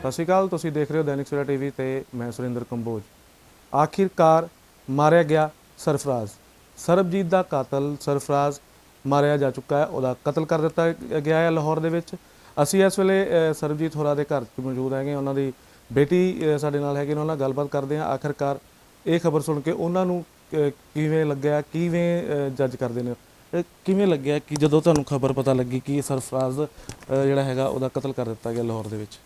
ਸਤਿ ਸ਼੍ਰੀ ਅਕਾਲ, ਤੁਸੀਂ ਦੇਖ ਰਹੇ ਹੋ ਦੈਨਿਕ ਸਵੇਰਾ ਟੀਵੀ ਤੇ ਮੈਂ ਸੁਰਿੰਦਰ ਕੰਬੋਜ। ਆਖਿਰਕਾਰ ਮਾਰਿਆ ਗਿਆ ਸਰਫਰਾਜ਼। ਸਰਬਜੀਤ ਦਾ ਕਾਤਲ ਸਰਫਰਾਜ਼ ਮਾਰਿਆ ਜਾ ਚੁੱਕਾ ਹੈ, ਉਹਦਾ ਕਤਲ ਕਰ ਦਿੱਤਾ ਗਿਆ ਹੈ ਲਾਹੌਰ ਦੇ ਵਿੱਚ। ਅਸੀਂ ਇਸ ਵੇਲੇ ਸਰਬਜੀਤ ਹੋਰਾਂ ਦੇ ਘਰ 'ਚ ਮੌਜੂਦ ਹੈਗੇ, ਉਹਨਾਂ ਦੀ ਬੇਟੀ ਸਾਡੇ ਨਾਲ ਹੈਗੇ, ਉਹਨਾਂ ਨਾਲ ਗੱਲਬਾਤ ਕਰਦੇ ਹਾਂ। ਆਖਿਰਕਾਰ ਇਹ ਖਬਰ ਸੁਣ ਕੇ ਉਹਨਾਂ ਨੂੰ ਕਿਵੇਂ ਲੱਗਿਆ, ਕਿਵੇਂ ਜੱਜ ਕਰਦੇ ਨੇ? ਕਿਵੇਂ ਲੱਗਿਆ ਕਿ ਜਦੋਂ ਤੁਹਾਨੂੰ ਖਬਰ ਪਤਾ ਲੱਗੀ ਕਿ ਸਰਫਰਾਜ਼ ਜਿਹੜਾ ਹੈਗਾ, ਉਹਦਾ ਕਤਲ ਕਰ ਦਿੱਤਾ ਗਿਆ ਲਾਹੌਰ ਦੇ ਵਿੱਚ?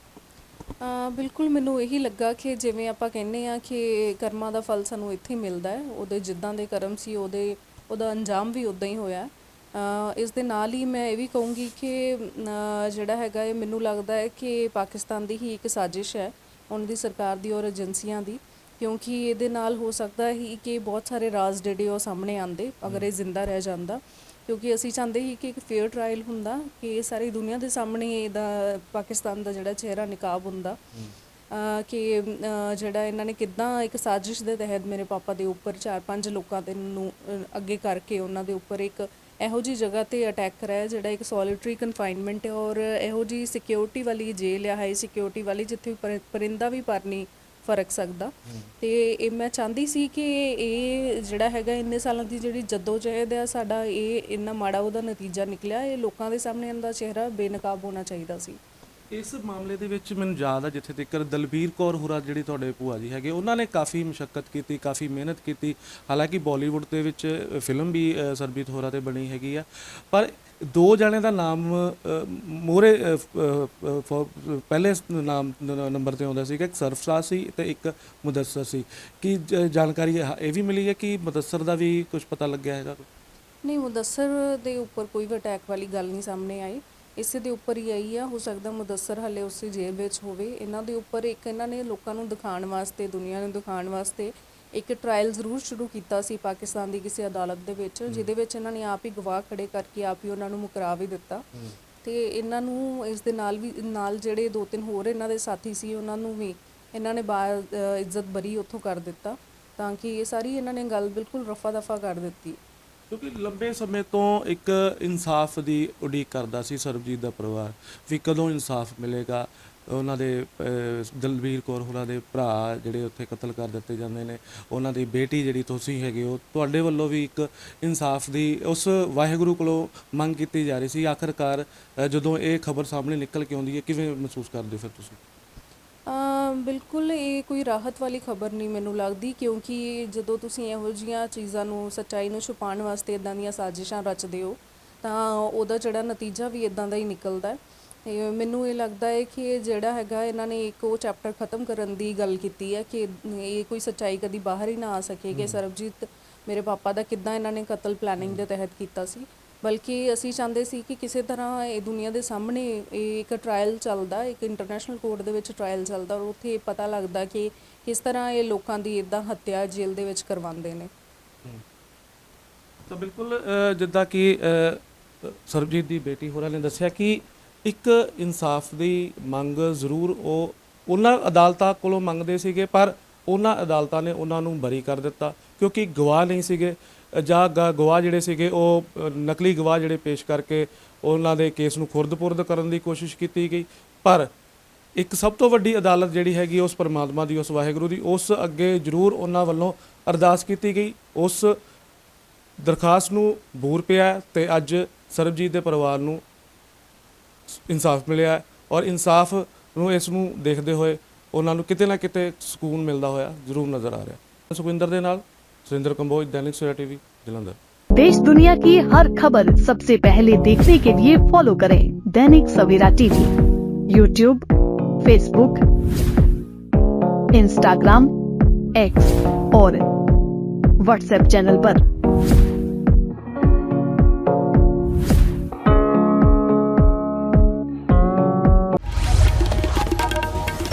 ਬਿਲਕੁਲ ਮੈਨੂੰ ਇਹੀ ਲੱਗਾ ਕਿ ਜਿਵੇਂ ਆਪਾਂ ਕਹਿੰਦੇ ਆ ਕਿ ਕਰਮਾਂ ਦਾ ਫਲ ਸਾਨੂੰ ਇੱਥੇ ਹੀ ਮਿਲਦਾ ਹੈ, ਉਹਦੇ ਜਿੱਦਾਂ ਦੇ ਕਰਮ ਸੀ, ਉਹਦੇ, ਉਹਦਾ ਅੰਜਾਮ ਵੀ ਉਦਾਂ ਹੀ ਹੋਇਆ ਇਸ ਦੇ ਨਾਲ ਹੀ ਮੈਂ ਇਹ ਵੀ ਕਹੂੰਗੀ ਕਿ ਜਿਹੜਾ ਹੈਗਾ ਇਹ ਮੈਨੂੰ ਲੱਗਦਾ ਹੈ ਕਿ ਪਾਕਿਸਤਾਨ ਦੀ ਹੀ ਇੱਕ ਸਾਜ਼ਿਸ਼ ਹੈ, ਉਹਨਾਂ ਦੀ ਸਰਕਾਰ ਦੀ ਔਰ ਏਜੰਸੀਆਂ ਦੀ, ਕਿਉਂਕਿ ਇਹਦੇ ਨਾਲ ਹੋ ਸਕਦਾ ਹੀ ਕਿ ਬਹੁਤ ਸਾਰੇ ਰਾਜ਼ ਜਿਹੜੇ ਉਹ ਸਾਹਮਣੇ ਆਉਂਦੇ, ਅਗਰ ਇਹ ਜ਼ਿੰਦਾ ਰਹਿ ਜਾਂਦਾ। ਕਿਉਂਕਿ ਅਸੀਂ ਚਾਹੁੰਦੇ ਸੀ ਕਿ ਇੱਕ ਫੇਅਰ ਟ੍ਰਾਇਲ ਹੁੰਦਾ ਕਿ ਸਾਰੀ ਦੁਨੀਆ ਦੇ ਸਾਹਮਣੇ ਇਹਦਾ ਪਾਕਿਸਤਾਨ ਦਾ ਜਿਹੜਾ ਚਿਹਰਾ ਨਿਕਾਬ ਹੁੰਦਾ। ਕਿ ਜਿਹੜਾ ਇਹਨਾਂ ਨੇ ਕਿੱਦਾਂ ਇੱਕ ਸਾਜ਼ਿਸ਼ ਦੇ ਤਹਿਤ ਮੇਰੇ ਪਾਪਾ ਦੇ ਉੱਪਰ ਚਾਰ ਪੰਜ ਲੋਕਾਂ ਦੇ ਨੂੰ ਅੱਗੇ ਕਰਕੇ ਉਹਨਾਂ ਦੇ ਉੱਪਰ ਇੱਕ ਇਹੋ ਜੀ ਜਗ੍ਹਾ ਤੇ ਅਟੈਕ ਕਰਾਇਆ ਜਿਹੜਾ ਇੱਕ ਸੋਲਿਟਰੀ ਕਨਫਾਈਨਮੈਂਟ ਹੈ ਔਰ ਇਹੋ ਜੀ ਸਿਕਿਉਰਿਟੀ ਵਾਲੀ ਜੇਲ੍ਹ ਹੈ ਹਾਈ ਸਿਕਿਉਰਿਟੀ ਵਾਲੀ ਜਿੱਥੇ ਪਰ- ਪਰਿੰਦਾ ਵੀ ਪਰ ਨਹੀਂ ਫ਼ਰਕ ਸਕਦਾ। ਤੇ ਇਹ ਮੈਂ ਚਾਹੁੰਦੀ ਸੀ ਕਿ ਇਹ ਜਿਹੜਾ ਹੈਗਾ ਇੰਨੇ ਸਾਲਾਂ ਦੀ ਜਿਹੜੀ ਜਦੋਜਹਿਦ ਹੈ ਸਾਡਾ ਇਹ ਇੰਨਾ ਮਾੜਾ ਉਹਦਾ ਨਤੀਜਾ ਨਿਕਲਿਆ, ਇਹ ਲੋਕਾਂ ਦੇ ਸਾਹਮਣੇ ਇਹਦਾ ਚਿਹਰਾ ਬੇਨਕਾਬ ਹੋਣਾ ਚਾਹੀਦਾ ਸੀ। ਇਸ ਮਾਮਲੇ ਦੇ ਵਿੱਚ ਮੈਨੂੰ ਯਾਦ ਆ, ਜਿੱਥੇ ਤੱਕ ਦਲਬੀਰ ਕੌਰ ਹੁਰਾ ਜਿਹੜੀ ਤੁਹਾਡੇ ਭੂਆ ਜੀ ਹੈਗੇ, ਉਹਨਾਂ ਨੇ ਕਾਫੀ ਮੁਸ਼ਕਲ ਕੀਤੀ, ਕਾਫੀ ਮਿਹਨਤ ਕੀਤੀ। ਹਾਲਾਂਕਿ ਬਾਲੀਵੁੱਡ ਦੇ ਵਿੱਚ ਫਿਲਮ ਵੀ ਸਰਬੀਤ ਹੋਰਾ ਤੇ ਬਣੀ ਹੈਗੀ ਆ। ਪਰ ਦੋ ਜਣਿਆਂ ਦਾ ਨਾਮ ਮੋਰੇ ਪਹਿਲੇ ਨਾਮ ਨੰਬਰ ਤੇ ਆਉਂਦਾ ਸੀ ਕਿ ਇੱਕ ਸਰਫਰਾਜ਼ ਸੀ ਤੇ ਇੱਕ ਮੁਦੱਸਰ ਸੀ। ਕੀ ਜਾਣਕਾਰੀ ਇਹ ਵੀ ਮਿਲੀ ਹੈ ਕਿ ਮੁਦੱਸਰ ਦਾ ਵੀ ਕੁਝ ਪਤਾ ਲੱਗਿਆ ਹੈਗਾ? ਨਹੀਂ, ਮੁਦੱਸਰ ਦੇ ਉੱਪਰ ਕੋਈ ਵੀ ਅਟੈਕ ਵਾਲੀ ਗੱਲ ਨਹੀਂ ਸਾਹਮਣੇ ਆਈ। ਇਸੇ ਦੇ ਉੱਪਰ ਹੀ ਆਈ ਆ, ਹੋ ਸਕਦਾ ਮੁਦੱਸਰ ਹਲੇ ਉਸੇ ਜੇਲ੍ਹ ਵਿੱਚ ਹੋਵੇ। ਇਹਨਾਂ ਦੇ ਉੱਪਰ ਇੱਕ ਇਹਨਾਂ ਨੇ ਲੋਕਾਂ ਨੂੰ ਦਿਖਾਉਣ ਵਾਸਤੇ, ਦੁਨੀਆ ਨੂੰ ਦਿਖਾਉਣ ਵਾਸਤੇ ਇੱਕ ਟ੍ਰਾਇਲ ਜ਼ਰੂਰ ਸ਼ੁਰੂ ਕੀਤਾ ਸੀ ਪਾਕਿਸਤਾਨ ਦੀ ਕਿਸੇ ਅਦਾਲਤ ਦੇ ਵਿੱਚ ਜਿਹਦੇ ਵਿੱਚ ਇਹਨਾਂ ਨੇ ਆਪ ਹੀ ਗਵਾਹ ਖੜੇ ਕਰਕੇ ਆਪ ਹੀ ਉਹਨਾਂ ਨੂੰ ਮੁਕਰਾ ਵੀ ਦਿੱਤਾ। ਤੇ ਇਹਨਾਂ ਨੂੰ ਇਸ ਦੇ ਨਾਲ ਵੀ ਨਾਲ ਜਿਹੜੇ ਦੋ ਤਿੰਨ ਹੋਰ ਇਹਨਾਂ ਦੇ ਸਾਥੀ ਸੀ ਉਹਨਾਂ ਨੂੰ ਵੀ ਇਹਨਾਂ ਨੇ ਬਾ ਇੱਜ਼ਤ ਬਰੀ ਉੱਥੋਂ ਕਰ ਦਿੱਤਾ ਤਾਂ ਕਿ ਇਹ ਸਾਰੀ ਇਹਨਾਂ ਨੇ ਗੱਲ ਬਿਲਕੁਲ ਰਫਾ ਦਫਾ ਕਰ ਦਿੱਤੀ। ਕਿਉਂਕਿ ਲੰਬੇ ਸਮੇਂ ਤੋਂ ਇੱਕ ਇਨਸਾਫ ਦੀ ਉਡੀਕ ਕਰਦਾ ਸੀ ਸਰਬਜੀਤ ਦਾ ਪਰਿਵਾਰ ਵੀ ਕਦੋਂ ਇਨਸਾਫ ਮਿਲੇਗਾ ਉਹਨਾਂ ਦੇ ਅਹ, ਦਲਬੀਰ ਕੌਰ ਹੋਰਾਂ ਦੇ ਭਰਾ ਜਿਹੜੇ ਉੱਥੇ ਕਤਲ ਕਰ ਦਿੱਤੇ ਜਾਂਦੇ ਨੇ ਉਹਨਾਂ ਦੀ ਬੇਟੀ ਜਿਹੜੀ ਤੁਸੀਂ ਹੈਗੇ ਹੋ ਤੁਹਾਡੇ ਵੱਲੋਂ ਵੀ ਇੱਕ ਇਨਸਾਫ ਦੀ ਉਸ ਵਾਹਿਗੁਰੂ ਕੋਲੋਂ ਮੰਗ ਕੀਤੀ ਜਾ ਰਹੀ ਸੀ। ਆਖਰਕਾਰ ਜਦੋਂ ਇਹ ਖਬਰ ਸਾਹਮਣੇ ਨਿਕਲ ਕੇ ਆਉਂਦੀ ਹੈ ਕਿਵੇਂ ਮਹਿਸੂਸ ਕਰਦੇ ਹੋ ਫਿਰ ਤੁਸੀਂ? ਬਿਲਕੁਲ ਇਹ ਕੋਈ ਰਾਹਤ ਵਾਲੀ ਖਬਰ ਨਹੀਂ ਮੈਨੂੰ ਲੱਗਦੀ ਕਿਉਂਕਿ ਜਦੋਂ ਤੁਸੀਂ ਇਹੋ ਜੀਆਂ ਚੀਜ਼ਾਂ ਨੂੰ ਸੱਚਾਈ ਨੂੰ ਛੁਪਾਉਣ ਵਾਸਤੇ ਇਦਾਂ ਦੀਆਂ ਸਾਜ਼ਿਸ਼ਾਂ ਰਚਦੇ ਹੋ ਤਾਂ ਉਹਦਾ ਜਿਹੜਾ ਨਤੀਜਾ ਵੀ ਇਦਾਂ ਦਾ ਹੀ ਨਿਕਲਦਾ ਹੈ। ਮੈਨੂੰ ਇਹ ਲੱਗਦਾ ਹੈ ਕਿ ਜਿਹੜਾ ਹੈਗਾ ਇਹਨਾਂ ਨੇ ਇੱਕ ਉਹ ਚੈਪਟਰ ਖਤਮ ਕਰਨ ਦੀ ਗੱਲ ਕੀਤੀ ਹੈ ਕਿ ਇਹ ਕੋਈ ਸੱਚਾਈ ਕਦੀ ਬਾਹਰ ਹੀ ਨਾ ਆ ਸਕੇਗੀ। ਸਰਬਜੀਤ ਮੇਰੇ ਪਾਪਾ ਦਾ ਕਿੱਦਾਂ ਇਹਨਾਂ ਨੇ ਕਤਲ ਪਲੈਨਿੰਗ ਦੇ ਤਹਿਤ ਕੀਤਾ ਸੀ? ਬਲਕਿ ਅਸੀਂ ਚਾਹੁੰਦੇ ਸੀ ਕਿ ਕਿਸੇ ਤਰ੍ਹਾਂ ਇਹ ਦੁਨੀਆ ਦੇ ਸਾਹਮਣੇ ਇਹ ਇੱਕ ਟ੍ਰਾਇਲ ਚੱਲਦਾ ਇੱਕ ਇੰਟਰਨੈਸ਼ਨਲ ਕੋਰਟ ਦੇ ਵਿੱਚ ਟ੍ਰਾਇਲ ਚੱਲਦਾ ਔਰ ਉੱਥੇ ਇਹ ਪਤਾ ਲੱਗਦਾ ਕਿ ਕਿਸ ਤਰ੍ਹਾਂ ਇਹ ਲੋਕਾਂ ਦੀ ਇਦਾਂ ਹੱਤਿਆ ਜੇਲ੍ਹ ਦੇ ਵਿੱਚ ਕਰਵਾਉਂਦੇ ਨੇ। ਤਾਂ ਬਿਲਕੁਲ ਜਿੱਦਾਂ ਕਿ ਸਰਬਜੀਤ ਦੀ ਬੇਟੀ ਹੋਰਾਂ ਨੇ ਦੱਸਿਆ ਕਿ ਇੱਕ ਇਨਸਾਫ ਦੀ ਮੰਗ ਜ਼ਰੂਰ ਉਹ ਉਹਨਾਂ ਅਦਾਲਤਾਂ ਕੋਲੋਂ ਮੰਗਦੇ ਸੀਗੇ, ਪਰ ਉਹਨਾਂ ਅਦਾਲਤਾਂ ਨੇ ਉਹਨਾਂ ਨੂੰ ਬਰੀ ਕਰ ਦਿੱਤਾ ਕਿਉਂਕਿ ਗਵਾਹ ਨਹੀਂ ਸੀਗੇ। ਜਾਂ ਗ- ਗਵਾਹ ਜਿਹੜੇ ਸੀਗੇ, ਉਹ ਨਕਲੀ ਗਵਾਹ ਜਿਹੜੇ ਪੇਸ਼ ਕਰਕੇ ਉਹਨਾਂ ਦੇ ਕੇਸ ਨੂੰ ਖੁਰਦਪੁਰਦ ਕਰਨ ਦੀ ਕੋਸ਼ਿਸ਼ ਕੀਤੀ ਗਈ। ਪਰ ਇੱਕ ਸਭ ਤੋਂ ਵੱਡੀ ਅਦਾਲਤ ਜਿਹੜੀ ਹੈਗੀ ਉਸ ਪਰਮਾਤਮਾ ਦੀ, ਉਸ ਵਾਹਿਗੁਰੂ ਦੀ, ਉਸ ਅੱਗੇ ਜ਼ਰੂਰ ਉਹਨਾਂ ਵੱਲੋਂ ਅਰਦਾਸ ਕੀਤੀ ਗਈ। ਉਸ ਦਰਖਾਸਤ ਨੂੰ ਬੂਰ ਪਿਆ ਹੈ ਤੇ ਅੱਜ ਸਰਬਜੀਤ ਦੇ ਪਰਿਵਾਰ ਨੂੰ ਇਨਸਾਫ ਮਿਲਿਆ ਹੈ ਔਰ ਇਨਸਾਫ ਨੂੰ ਇਸ ਨੂੰ ਦੇਖਦੇ ਹੋਏ ਉਹਨਾਂ ਨੂੰ ਕਿਤੇ ਨਾ ਕਿਤੇ ਸਕੂਨ ਮਿਲਦਾ ਹੋਇਆ ਜ਼ਰੂਰ ਨਜ਼ਰ ਆ ਰਿਹਾ ਸੁਖਵਿੰਦਰ ਦੇ ਨਾਲ ਸੁਰਿੰਦਰ ਕੰਬੋਜ ਦੈਨਿਕ ਸਵੇਰਾ ਟੀਵੀ ਜਲੰਧਰ देश दुनिया की हर खबर सबसे पहले देखने के लिए फॉलो करें Dainik Savera TV YouTube Facebook Instagram X और व्हाट्सएप चैनल पर।